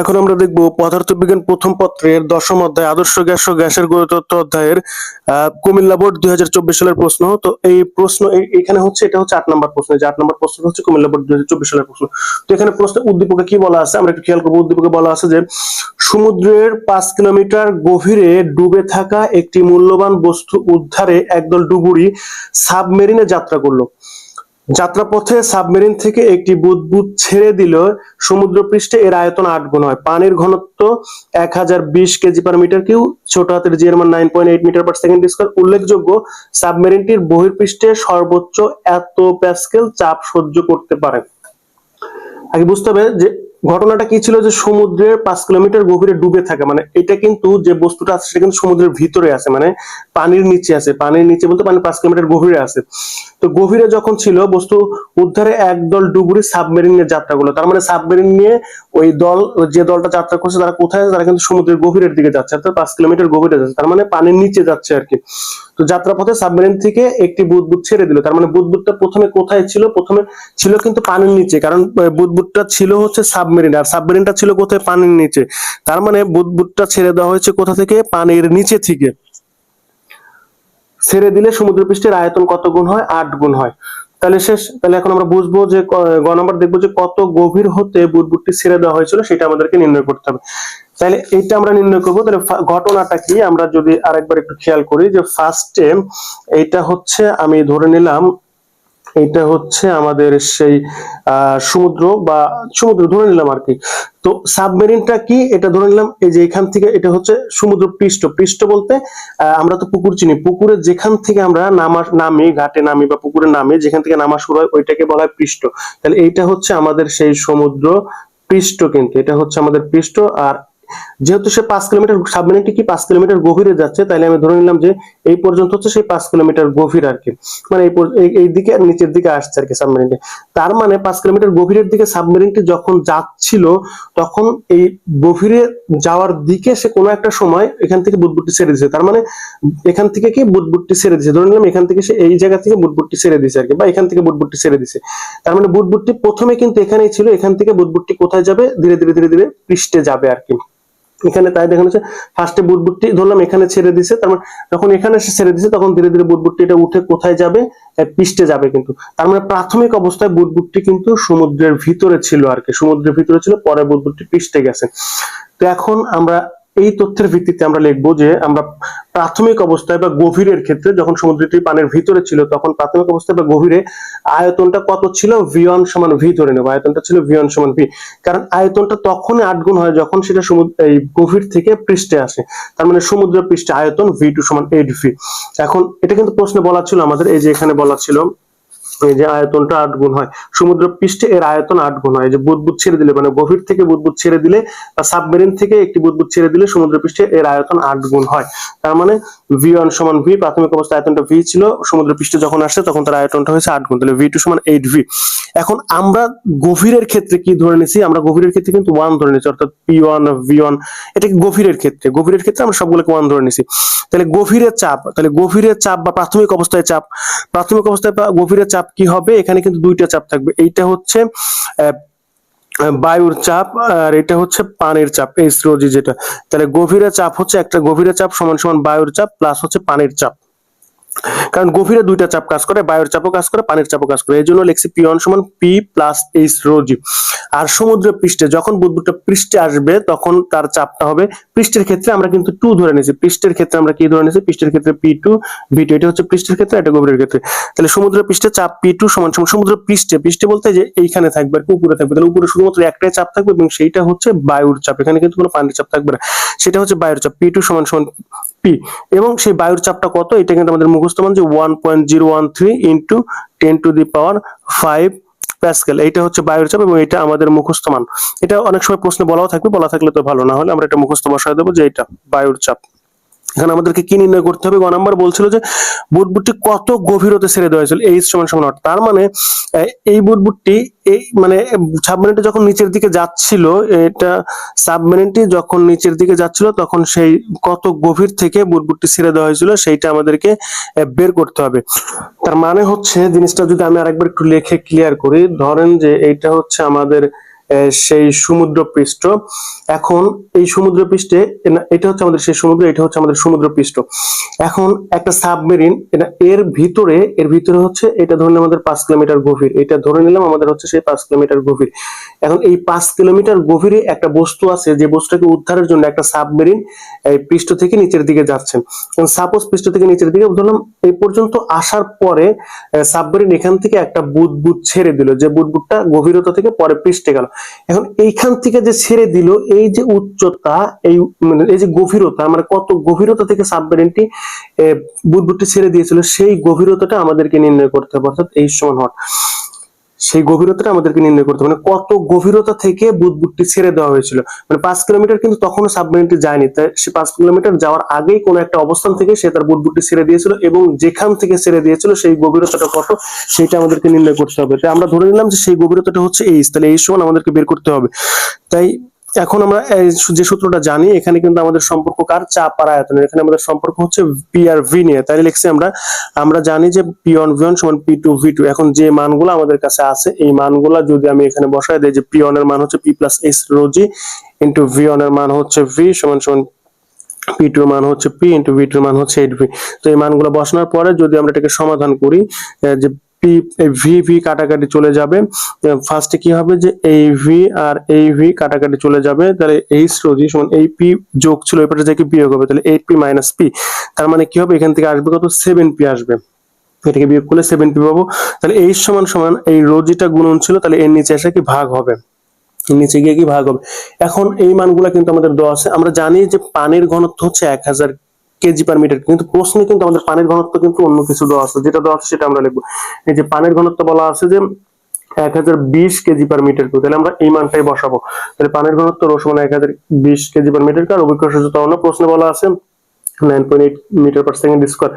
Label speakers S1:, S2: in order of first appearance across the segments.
S1: এখন আমরা দেখব পদার্থবিজ্ঞান প্রথম পত্রের দশম অধ্যায়, আদর্শ গ্যাস ও গ্যাসের গুরুত্ব অধ্যায়ের কুমিল্লা বোর্ড দুই হাজার চব্বিশ সালের প্রশ্ন। তো এই প্রশ্ন এখানে হচ্ছে, এটা হচ্ছে আট নম্বর প্রশ্ন। যে আট নম্বর প্রশ্ন হচ্ছে কুমিল্লা বোর্ড দুই হাজার চব্বিশ সালের প্রশ্ন। তো এখানে প্রশ্ন উদ্দীপকে কি বলা আছে? আমরা একটু খেয়াল করব। উদ্দীপকে বলা আছে যে, সমুদ্রের পাঁচ কিলোমিটার গভীরে ডুবে থাকা একটি মূল্যবান বস্তু উদ্ধারে একদল ডুবুরি সাবমেরিনে যাত্রা করল। যাত্রাপথে সাবমেরিন থেকে একটি বুদবুদ ছেড়ে দিল সমুদ্রপৃষ্ঠে এর আয়তন আট গুণ হয়। পানির ঘনত্ব এক হাজার বিশ কেজি পার মিটার কিউ, ছোট হাতের জিয়ার মান nine point eight metre per second square উল্লেখযোগ্য, সাবমেরিনটির বহির্পৃষ্ঠে সর্বোচ্চ এত প্যাসকেল চাপ সহ্য করতে পারে। আগে বুঝতে হবে যে ঘটনাটা কি ছিল যে সমুদ্রের পাঁচ কিলোমিটার গভীরে ডুবে থাকে? মানে এটা কিন্তু যে বস্তুটা আছে সেটা কিন্তু সমুদ্রের ভিতরে আছে মানে পানির নিচে আছে। পানির নিচে বলতে পানি পাঁচ কিলোমিটার গভীরে আছে। তো গভীরে যখন ছিল, বস্তু উদ্ধারে একদল ডুবুরি সাবমেরিন নিয়ে যাত্রা করল। তার মানে সাবমেরিন নিয়ে ওই দল, যে দলটা যাত্রা করছে, তারা কোথায় তারা কিন্তু সমুদ্রের গভীরের দিকে যাচ্ছে, অর্থাৎ পাঁচ কিলোমিটার গভীরে যাচ্ছে। তার মানে পানির নিচে যাচ্ছে আর কি। তো যাত্রাপথে সাবমেরিন থেকে একটি বুদবুদ ছেড়ে দিল। তার মানে বুদবুদটা প্রথমে কোথায় ছিল? প্রথমে ছিল কিন্তু পানির নিচে, কারণ বুদবুদটা ছিল হচ্ছে সাবমেরিন আর সাবমেরিনটা ছিল কোথায়? পানির নিচে। তার মানে বুদবুদটা ছেড়ে দেওয়া হয়েছে কোথা থেকে? পানির নিচে থেকে। ছেড়ে দিলে সমুদ্রপৃষ্ঠের আয়তন কত গুণ হয়? আট গুণ হয়। তাহলে শেষ, তাহলে এখন আমরা বুঝব যে গ নম্বর দেখব যে কত গভীর হতে বুদবুদটি ছেড়ে দেওয়া হয়েছিল, সেটা আমাদেরকে নির্ণয় করতে হবে। তাহলে এইটা আমরা নির্ণয় করব, তাহলে ঘটনাটা কি? আমরা যদি আরেকবার একটু খেয়াল করি যে ফার্স্টে এইটা হচ্ছে আমি ধরে নিলাম এটা হচ্ছে আমাদের সেই সমুদ্র বা সমুদ্র ধরে নিলাম আর কি। তো সাবমেরিনটা কি? এটা ধরে নিলাম, এই যে এখান থেকে এটা হচ্ছে সমুদ্র পৃষ্ঠ। পৃষ্ঠ বলতে আমরা তো পুকুর চিনি। পুকুরে যেখান থেকে আমরা নামা, নামি, ঘাটে নামি বা পুকুরে নামি, যেখান থেকে নামা শুরু হয়, ওইটাকে বলা হয় পৃষ্ঠ। তাহলে এইটা হচ্ছে আমাদের সেই সমুদ্র পৃষ্ঠ কিন্তু। এটা হচ্ছে আমাদের পৃষ্ঠ আর যেহেতু সে পাঁচ কিলোমিটার সাবমেরিনটি কি পাঁচ কিলোমিটার গভীরে যাচ্ছে তাহলে আমি ধরে নিলাম যে এই পর্যন্ত হচ্ছে সেই পাঁচ কিলোমিটার গভীর আর কি। মানে এই দিকে আর নিচের দিকে আসছে আর কি সাবমেরিনটি তার মানে পাঁচ কিলোমিটার গভীরের দিকে সাবমেরিনটি যখন যাচ্ছিল, তখন এই গভীরে যাওয়ার দিকে সে কোনো একটা সময় এখান থেকে বুদবুদটি ছেড়ে দিয়েছে তার মানে এখান থেকে কি বুদবুদটি ছেড়ে দিয়েছে ধরে নিলাম এখান থেকে সে এই জায়গা থেকে বুদবুদটি ছেড়ে দিয়েছে আর কি, বা এখান থেকে বুদবুদটি ছেড়ে দিয়েছে তার মানে বুদবুদটি প্রথমে কিন্তু এখানেই ছিল, এখান থেকে বুদবুদটি কোথায় যাবে? ধীরে ধীরে ধীরে ধীরে পৃষ্ঠে যাবে আর কি। এখানে তাই দেখানো হচ্ছে। ফার্স্টে বুটবুটটি ধরলাম, এখানে ছেড়ে দিছে। তার মানে যখন এখানে এসে ছেড়ে দিছে, তখন ধীরে ধীরে বুটবুটটি এটা উঠে কোথায় যাবে? পিষ্টে যাবে কিন্তু। তার মানে প্রাথমিক অবস্থায় বুটবুটটি কিন্তু সমুদ্রের ভিতরে ছিল আর কি। সমুদ্রের ভিতরে ছিল, পরে বুটবুটটি পিষ্টে গেছে। তো এখন আমরা এই তথ্যের ভিত্তিতে আমরা লিখব যে আমরা প্রাথমিক অবস্থায় বা গভীরের ক্ষেত্রে যখন সমুদ্রটি পানির ভিতরে ছিল, তখন প্রাথমিক অবস্থায় বা গভীরে আয়তনটা কত ছিল? ভি ওয়ান সমান ভি ধরে নেব। আয়তনটা ছিল ভি ওয়ান সমান ভি কারণ আয়তনটা তখনই আট গুণ হয় যখন সেটা সমুদ্র, এই গভীর থেকে পৃষ্ঠে আসে। তার মানে সমুদ্র পৃষ্ঠে আয়তন ভি টু সমান এইট ভি এখন এটা কিন্তু প্রশ্নে বলা ছিল আমাদের, এই যে এখানে বলা ছিল যে আয়তনটা আট গুণ হয় সমুদ্র পৃষ্ঠে এর আয়তন আট গুণ হয় যে বুদবুদ ছেড়ে দিলে মানে গভীর থেকে বুদবুদ ছেড়ে দিলে বা সাবমেরিন থেকে একটি বুদবুদ ছেড়ে দিলে সমুদ্র পৃষ্ঠে এর আয়তন আট গুণ হয়। তার মানে ভি ওয়ান সমান ভি প্রাথমিক অবস্থায় আয়তনটা ভি ছিল সমুদ্র পৃষ্ঠে যখন আসছে তখন তার আয়তনটা হয়েছে আট গুণ, তাহলে ভি টু সমান এইট ভি এখন আমরা গভীরের ক্ষেত্রে কি ধরে নিছি? আমরা গভীরের ক্ষেত্রে কিন্তু ওয়ান ধরে নিছি, অর্থাৎ পি ওয়ান ভি ওয়ান এটা গভীরের ক্ষেত্রে? গভীরের ক্ষেত্রে আমরা সবগুলোকে ওয়ান ধরে নিছি। তাহলে গভীরের চাপ, তাহলে গভীরের চাপ বা প্রাথমিক অবস্থায় চাপ, প্রাথমিক অবস্থায় গভীরের চাপ কি হবে? এখানে কিন্তু দুইটা চাপ থাকবে। এইটা হচ্ছে বায়ুর চাপ আর এটা হচ্ছে পানির চাপ এই যেটা। তাহলে গভীরে চাপ হচ্ছে একটা, গভীরে চাপ সমান সমান বায়ুর চাপ প্লাস হচ্ছে পানির চাপ। কারণ গভীরে দুইটা চাপ কাজ করে, বায়ুর চাপও কাজ করে, পানির চাপও কাজ করে। এই জন্য লিখছি পি ওয়ান সমান P plus H rho g আর সমুদ্র পৃষ্ঠে যখন বুদবুদটা পৃষ্ঠে আসবে, তখন তার চাপটা হবে পৃষ্ঠের ক্ষেত্রে আমরা কিন্তু টু ধরে নিয়েছি। পৃষ্ঠের ক্ষেত্রে আমরা কি ধরে নিয়েছি? পৃষ্ঠের ক্ষেত্রে পি টু ভি টু এটা হচ্ছে পৃষ্ঠের ক্ষেত্রে, এটা গভীরের ক্ষেত্রে। তাহলে সমুদ্র পৃষ্ঠে চাপ পি টু সমান সমান সমুদ্র পৃষ্ঠে। পৃষ্ঠে বলতে যে এইখানে থাকবে আর উপরে থাকবে। তাহলে উপরে শুধুমাত্র একটাই চাপ থাকবে এবং সেইটা হচ্ছে বায়ুর চাপ। এখানে কিন্তু কোনো পানির চাপ থাকবে না। সেটা হচ্ছে বায়ুর চাপ। পি টু সমান সমান পি এবং সেই বায়ুর চাপটা কত? এটা কিন্তু আমাদের মুখস্থ মান যে one point zero one three into ten to the power five pascal এইটা হচ্ছে বায়ুর চাপ এবং এটা আমাদের মুখস্থ মান। এটা অনেক সময় প্রশ্নে বলাও থাকবে, বলা থাকলে তো ভালো। না হলে আমরা এটা মুখস্থ বসায় দেবো যে এটা বায়ুর চাপ। এখানে আমাদেরকে কি নির্ণয় করতে হবে? গ নাম্বার বলছিল যে বুটবুটটি কত গভীরতে ছেড়ে দেওয়া হয়েছিল? এইচ সমান সমান আট। তার মানে এই বুটবুটটি, এই মানে সাবমেরিনটি যখন নিচের দিকে যাচ্ছিল, এটা সাবমেরিনটি যখন নিচের দিকে যাচ্ছিল, তখন সেই কত গভীর থেকে বুটবুটটি ছেড়ে দেওয়া হয়েছিল, সেইটা আমাদেরকে বের করতে হবে। তার মানে হচ্ছে, জিনিসটা যদি আমি আরেকবার একটু লিখে ক্লিয়ার করি, ধরেন যে এইটা হচ্ছে আমাদের সেই সমুদ্র পৃষ্ঠ এখন এই সমুদ্র পৃষ্ঠে এটা হচ্ছে আমাদের সেই সমুদ্র, এটা হচ্ছে আমাদের সমুদ্র পৃষ্ঠ এখন একটা সাবমেরিন, এটা এর ভিতরে এর ভিতরে হচ্ছে, এটা ধরে আমাদের পাঁচ কিলোমিটার গভীর। এটা ধরে নিলাম আমাদের হচ্ছে সেই পাঁচ কিলোমিটার গভীর। এখন এই পাঁচ কিলোমিটার গভীরে একটা বস্তু আছে, যে বস্তুটাকে উদ্ধারের জন্য একটা সাবমেরিন এই পৃষ্ঠ থেকে নিচের দিকে যাচ্ছে সাপোজ পৃষ্ঠ থেকে নিচের দিকে, ধরলাম এই পর্যন্ত আসার পরে সাবমেরিন এখান থেকে একটা বুদবুদ ছেড়ে দিল, যে বুদবুদটা গভীরতা থেকে পরে পৃষ্ঠে গেল। এখন এইখান থেকে যে ছেড়ে দিল, এই যে উচ্চতা, এই মানে এই যে গভীরতা মানে কত গভীরতা থেকে সাবমেরিনটি বুদবুদটি ছেড়ে দিয়েছিল, সেই গভীরতাটা আমাদেরকে নির্ণয় করতে হবে, অর্থাৎ এই সমান হট সেই গভীরতাটা আমাদেরকে নির্ণয় করতে মানে কত গভীরতা থেকে বুদবুদটি ছেড়ে দেওয়া হয়েছিল। মানে পাঁচ কিলোমিটার কিন্তু তখনও সাবমেরিনটি যায়নি। তাই সে পাঁচ কিলোমিটার যাওয়ার আগেই কোনো একটা অবস্থান থেকে সে তার বুদবুদটি ছেড়ে দিয়েছিল এবং যেখান থেকে ছেড়ে দিয়েছিল সেই গভীরতাটা কত, সেটা আমাদেরকে নির্ণয় করতে হবে। তাই আমরা ধরে নিলাম যে সেই গভীরতাটা হচ্ছে এই। তাহলে এই সময় আমাদেরকে বের করতে হবে। তাই এখন আমরা যে সূত্রটা জানি, এখানে কিন্তু আমাদের সম্পর্ক কার? চাপ আর আয়তনের। এখানে আমাদের সম্পর্ক হচ্ছে পি আর ভি নিয়ে। তাই লিখছি আমরা আমরা জানি যে পি ওয়ান ভি ওয়ান সমান পি টু ভি টু এখন যে মানগুলো আমাদের কাছে আছে, এই মানগুলো যদি আমি এখানে বসাই দিই যে পি ওয়ানের মান হচ্ছে P plus S rho g into V ওয়ানের মান হচ্ছে ভি সমান সমান পি টু মান হচ্ছে পি ইন্টু ভি টু মান হচ্ছে এইট ভি তো এই মানগুলো বসানোর পরে যদি আমরা এটাকে সমাধান করি যে পি ভি ভি কাটাকাটি চলে যাবে। ফার্স্টে কি হবে যে এই ভি আর এই ভি কাটাকাটি চলে যাবে, তাহলে এইচ রোজি সমান এই পি যোগ ছিল, এই পাশে থেকে বিয়োগ হবে, তাহলে এইট পি মাইনাস পি তার মানে কি হবে? এখান থেকে আসবে কত? সেভেন পি আসবে। এটাকে বিয়োগ করলে সেভেন পি পাবো। তাহলে এইচ সমান সমান এই রোজিটা গুণন ছিল, তাহলে এর নিচে এসে কি ভাগ হবে? নিচে গিয়ে কি ভাগ হবে? এখন এই মানগুলা কিন্তু আমাদের দেওয়া আছে। আমরা জানি যে পানির ঘনত্ব হচ্ছে এক হাজার কেজি পার মিটার কিন্তু প্রশ্নে কিন্তু আমাদের পানির ঘনত্ব কিন্তু অন্য কিছু দেওয়া আছে। যেটা দেওয়া আছে সেটা আমরা লিখব। এই যে পানির ঘনত্ব বলা আছে যে এক হাজার বিশ কেজি পার মিটার কিউ তাহলে আমরা এই মানটাই বসাবো। তাহলে পানির ঘনত্ব রসমান সমান এক হাজার বিশ কেজি পার মিটার কার অভিজ্ঞ সূচতা অন্য প্রশ্নে বলা আছে nine point eight metre per second square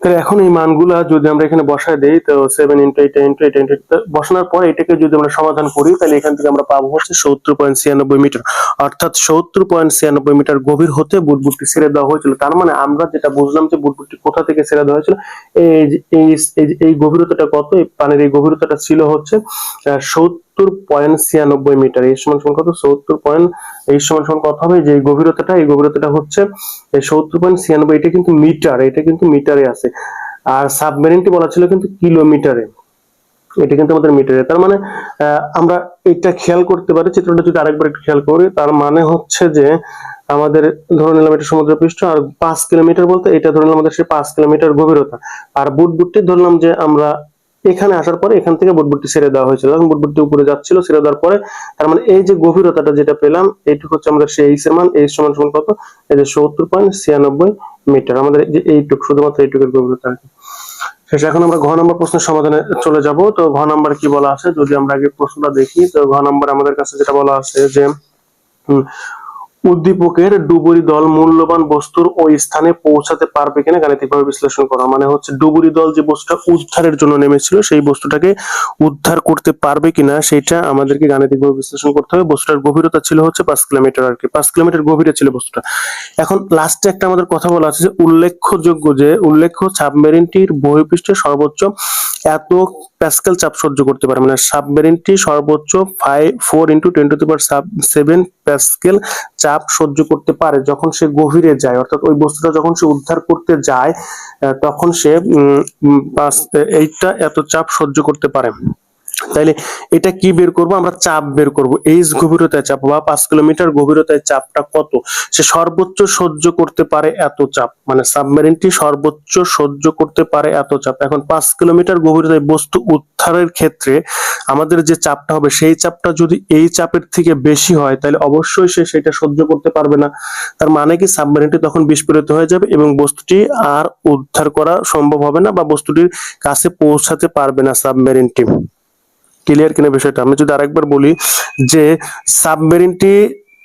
S1: তাহলে এখন এই মানগুলা যদি আমরা এখানে বসায় দেই, তো seven into eight into eight into বসানোর পর এটাকে যদি আমরা সমাধান করি, তাহলে এখান থেকে আমরা পাবো হচ্ছে সত্তর পয়েন্ট ছিয়ানব্বই মিটার অর্থাৎ সত্তর পয়েন্ট ছিয়ানব্বই মিটার গভীর হতে বুদবুদটি ছেড়ে দেওয়া হয়েছিল। তার মানে আমরা যেটা বুঝলাম যে বুদবুদটি কোথা থেকে ছেড়ে দেওয়া হয়েছিল, এই এই গভীরতাটা কত, এই পানির এই গভীরতাটা ছিল হচ্ছে সত্তর পয়েন্ট ছিয়ানব্বই মিটার। এই সমান সমান কত সত্তর পয়েন্ট এই সমান সমান কত হবে যে এই গভীরতাটা এই গভীরতাটা হচ্ছে সত্তর পয়েন্ট ছিয়ানব্বই। এটা কিন্তু মিটার, এটা কিন্তু মিটারে আছে। আর সাবমেরিনটি বলা ছিল কিন্তু কিলোমিটারে। এটা কিন্তু আমাদের মিটারে। তার মানে আমরা এটা খেয়াল করতে পারি, চিত্রটা যদি আরেকবার একটু খেয়াল করি, তার মানে হচ্ছে যে আমাদের ধরে নিলাম এটা সমুদ্র পৃষ্ঠ আর পাঁচ কিলোমিটার বলতে এটা ধরে নিলাম আমাদের সেই পাঁচ কিলোমিটার গভীরতা। আর বুটবুটটি ধরলাম যে আমরা এখানে আসার পরে এখান থেকে বুটবুটটি ছেড়ে দেওয়া হয়েছিল। এখন বুটবুটটি উপরে যাচ্ছিল, ছেড়ে দেওয়ার পরে তার মানে এই যে গভীরতাটা যেটা পেলাম, এইটুকু হচ্ছে আমাদের সেই এইচ এর মান। এইচ সমান সমান কত? এই যে সত্তর পয়েন্ট ছিয়ানব্বই মিটার। আমাদের যে এইটুক, শুধুমাত্র এইটুকের গভীরতা কি। শেষ, এখন আমরা ঘ নম্বর প্রশ্নের সমাধানে চলে যাব। তো ঘ নম্বর কি বলা আছে? যদি আমরা আগে প্রশ্নটা দেখি, তো ঘ নম্বর আমাদের কাছে যেটা বলা আছে যে উদ্দীপকের ডুবুরি দল মূল্যবান বস্তুর ওই স্থানে পৌঁছাতে পারবে কিনা গাণিতিকভাবে বিশ্লেষণ করা। মানে হচ্ছে ডুবুরি দল যে বস্তুটা উদ্ধারের জন্য নেমেছিল, সেই বস্তুটাকে উদ্ধার করতে পারবে কিনা সেটা আমাদেরকে গাণিতিকভাবে বিশ্লেষণ করতে হবে। বস্তুটার গভীরতা ছিল হচ্ছে পাঁচ কিলোমিটার আর কি। পাঁচ কিলোমিটার গভীরে ছিল বস্তুটা। এখন লাস্টে একটা আমাদের কথা বলা আছে যে উল্লেখযোগ্য যে উল্লেখ্য সাবমেরিনটির বহিঃপৃষ্ঠে সর্বোচ্চ এত প্যাসকেল চাপ সহ্য করতে পারে। মানে সাবমেরিনটি সর্বোচ্চ five four into twenty two per seven pascal চাপ সহ্য করতে পারে যখন সে গভীরে যায়। অর্থাৎ ওই বস্তুটা যখন সে উদ্ধার করতে যায় তখন সে এইটা এত চাপ সহ্য করতে পারে। তাইলে এটা কি বের করব? আমরা চাপ বের করব। এইচ গভীরতায় চাপ বা পাঁচ কিলোমিটার গভীরতায় চাপটা কত? সে সর্বোচ্চ সহ্য করতে পারে এত চাপ। মানে সাবমেরিনটি সর্বোচ্চ সহ্য করতে পারে এত চাপ। এখন পাঁচ কিলোমিটার গভীরতায় বস্তু উদ্ধারের ক্ষেত্রে আমাদের যে চাপটা হবে, সেই চাপটা যদি এই চাপের থেকে বেশি হয় তাহলে অবশ্যই সে সেটা সহ্য করতে পারবে না। তার মানে কি? সাবমেরিনটি তখন বিস্ফোরিত হয়ে যাবে এবং বস্তুটি আর উদ্ধার করা সম্ভব হবে না বা বস্তুটির কাছে পৌঁছাতে পারবে না সাবমেরিনটি। ক্লিয়ার কিনা বিষয়টা, আমি যদি আরেকবার বলি যে সাবমেরিনটি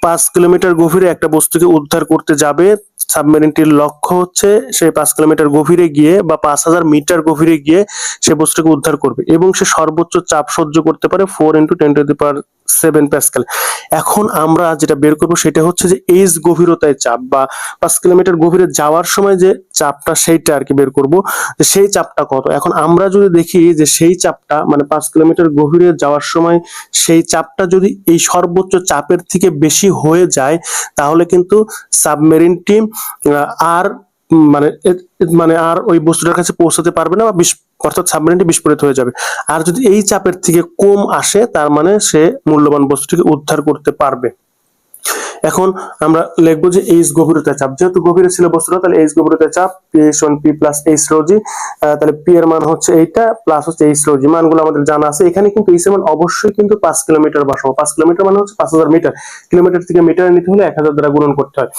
S1: পাঁচ কিলোমিটার গভীরে একটা বস্তুকে উদ্ধার করতে যাবে সাবমেরিনটির লক্ষ্য হচ্ছে সেই পাঁচ কিলোমিটার গভীরে গিয়ে বা পাঁচ হাজার মিটার গভীরে গিয়ে সে বস্তুকে উদ্ধার করবে এবং সে সর্বোচ্চ চাপ সহ্য করতে পারে four into ten to the power seven pascal. এখন আমরা যেটা বের করব সেটা হচ্ছে যে এইচ গভীরতায় চাপ বা পাঁচ কিলোমিটার গভীরে যাওয়ার সময় যে চাপটা সেইটা আর কি বের করব সেই চাপটা কত? এখন আমরা যদি দেখি যে সেই চাপটা মানে পাঁচ কিলোমিটার গভীরে যাওয়ার সময় সেই চাপটা যদি এই সর্বোচ্চ চাপের থেকে বেশি হয়ে যায় তাহলে কিন্তু সাবমেরিনটি আর উম, মানে মানে আর ওই বস্তুটার কাছে পৌঁছাতে পারবে না বা অর্থাৎ সাবমেরিনটি বিস্ফোরিত হয়ে যাবে। আর যদি এই চাপের থেকে কম আসে, তার মানে সে মূল্যবান বস্তুটিকে উদ্ধার করতে পারবে। এখন আমরা লিখব যে এইচ গভীরতা চাপ। যেহেতু গভীরে ছিল বস্তুটা, তাহলে এইচ গভীরতা চাপ P H one P plus H rho g তাহলে পি এর মান হচ্ছে এইটা প্লাস হচ্ছে এইচ রোজি মানগুলো আমাদের জানা আছে। এখানে কিন্তু এইচ এর মান অবশ্যই কিন্তু পাঁচ কিলোমিটার বসাবো পাঁচ কিলোমিটার মানে হচ্ছে পাঁচ হাজার মিটার। কিলোমিটার থেকে মিটারে নিতে হলে এক হাজার দ্বারা গুণন করতে হয়।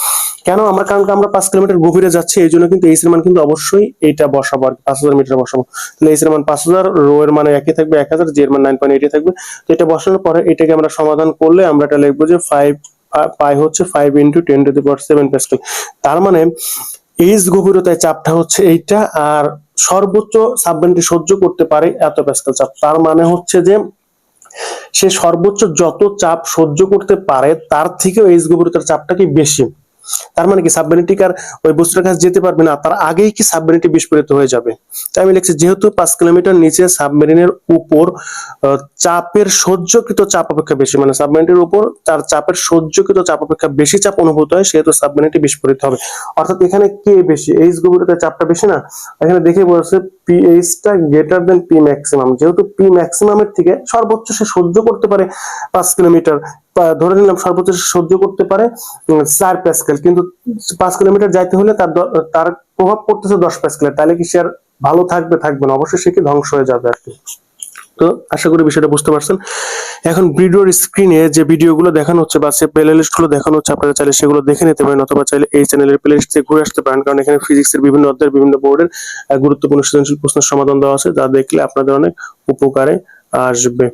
S1: কেন আমরা? কারণ আমরা পাঁচ কিলোমিটার গভীরে যাচ্ছি, এই জন্য কিন্তু এইচ এর মান কিন্তু অবশ্যই এইটা বসাবো আর পাঁচ হাজার মিটার বসাবো। তাহলে এইচ এর মান পাঁচ হাজার, রো এর মানে একই থাকবে এক হাজার জি এর মান নাইন পয়েন্ট এইটে থাকবে। তো এটা বসানোর পরে এটাকে আমরা সমাধান করলে আমরা এটা লিখব যে ফাইভ পাই হচ্ছে five into ten to the power তার মানে এইচ গভীরতায় চাপটা হচ্ছে এইটা, আর সর্বোচ্চ সাবমেরিনটি সহ্য করতে পারে এত প্যাস্কাল চাপ। তার মানে হচ্ছে যে সে সর্বোচ্চ যত চাপ সহ্য করতে পারে, তার থেকেও এইচ গভীরতার চাপটা কি বেশি? তার মানে কি সাবমেরিনটি আর ওই বস্তুটার কাছে যেতে পারবে না, তার আগেই কি সাবমেরিনটি বিস্ফোরিত হয়ে যাবে? তাই আমি লিখছি, যেহেতু পাঁচ কিলোমিটার নিচে সাবমেরিনের উপর চাপের সহ্যকৃত চাপ অপেক্ষা বেশি মানে সাবমেরিনের উপর তার চাপের সহ্যকৃত চাপ অপেক্ষা বেশি চাপ অনুভূত হয়, সেহেতু সাবমেরিনটি বিস্ফোরিত হবে। অর্থাৎ এখানে কে বেশি? এইচ গভীরতার চাপটা বেশি না? এখানে দেখে বলছে পি এইচটা গ্রেটার দেন পি ম্যাক্সিমাম যেহেতু পি ম্যাক্সিমামের থেকে সর্বোচ্চ সে সহ্য করতে পারে পাঁচ কিলোমিটার। ধরে নিলাম সর্বোচ্চ সহ্য করতে পারে চার প্যাসকেল কিন্তু পাঁচ কিলোমিটার যাইতে হলে তার তার প্রভাব পড়তেছে দশ প্যাসকেলের তাহলে কি সে আর ভালো থাকবে থাকবে না? অবশ্যই সে কি ধ্বংস হয়ে যাবে আর কি। তো আশা করি বিষয়টা বুঝতে পারছেন। এখন ভিডিওর স্ক্রিনে যে ভিডিওগুলো দেখানো হচ্ছে বা সে প্লে লিস্টগুলো দেখানো হচ্ছে, আপনারা চাইলে সেগুলো দেখে নিতে পারেন অথবা চাইলে এই চ্যানেলের প্লে লিস্ট থেকে ঘুরে আসতে পারেন। কারণ এখানে ফিজিক্সের বিভিন্ন অধ্যায়ের বিভিন্ন বোর্ডের গুরুত্বপূর্ণ সৃজনশীল প্রশ্নের সমাধান দেওয়া আছে, যা দেখলে আপনাদের অনেক উপকারে আসবে।